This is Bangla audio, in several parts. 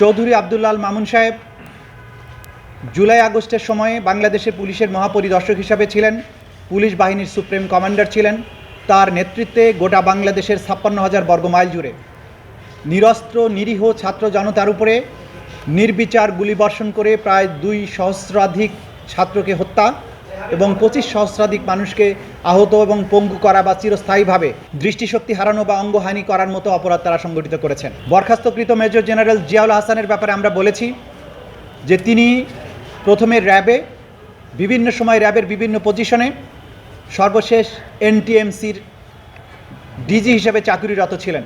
চৌধুরী আবদুল্লাল মামুন সাহেব, জুলাই আগস্টের সময়ে বাংলাদেশের পুলিশের মহাপরিদর্শক হিসাবে ছিলেন, পুলিশ বাহিনীর সুপ্রিম কমান্ডার ছিলেন, তার নেতৃত্বে গোটা বাংলাদেশের ছাপ্পান্ন হাজার বর্গমাইল জুড়ে। নিরস্ত্র, নিরীহ ছাত্র জনতার উপরে নির্বিচার গুলিবর্ষণ করে প্রায় দুই সহস্রাধিক ছাত্রকে হত্যা এবং পঁচিশ সহস্রাধিক মানুষকে আহত এবং পঙ্গু করা বা চিরস্থায়ীভাবে দৃষ্টিশক্তি হারানো বা অঙ্গহানি করার মতো অপরাধ তারা সংগঠিত করেছেন। বরখাস্তকৃত মেজর জেনারেল জিয়াউল হাসানের ব্যাপারে আমরা বলেছি যে তিনি প্রথমে র্যাবে, বিভিন্ন সময় র্যাবের বিভিন্ন পজিশনে সর্বশেষ এনটিএমসির ডিজি হিসেবে চাকুরিরত ছিলেন।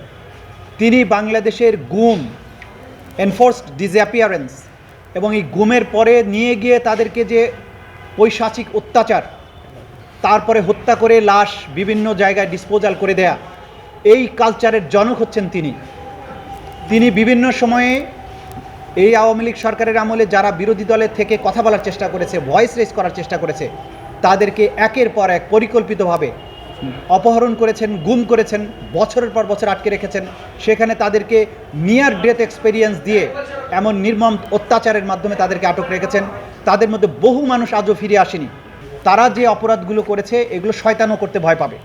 তিনি বাংলাদেশের গুম এনফোর্সড ডিসঅ্যাপিয়ারেন্স এবং এই গুমের পরে নিয়ে গিয়ে তাদেরকে যে পৈশাচিক অত্যাচার তারপরে হত্যা করে লাশ বিভিন্ন জায়গায় ডিসপোজাল করে দেয়া। এই কালচারের জনক হচ্ছেন তিনি। তিনি বিভিন্ন সময়ে এই আওয়ামী লীগ সরকারের আমলে যারা বিরোধী দলের থেকে কথা বলার চেষ্টা করেছে ভয়েস রেজ করার চেষ্টা করেছে, তাদেরকে একের পর এক পরিকল্পিতভাবে অপহরণ করেছেন, গুম করেছেন, বছরের পর বছর আটকে রেখেছেন। সেখানে তাদেরকে নিয়ার ডেথ এক্সপেরিয়েন্স দিয়ে এমন নির্মম অত্যাচারের মাধ্যমে তাদেরকে আটক রেখেছেন। তাদের মধ্যে বহু মানুষ আজও ফিরে আসেনি। তারা যে অপরাধগুলো করেছে এগুলো শয়তানও করতে ভয় পাবে।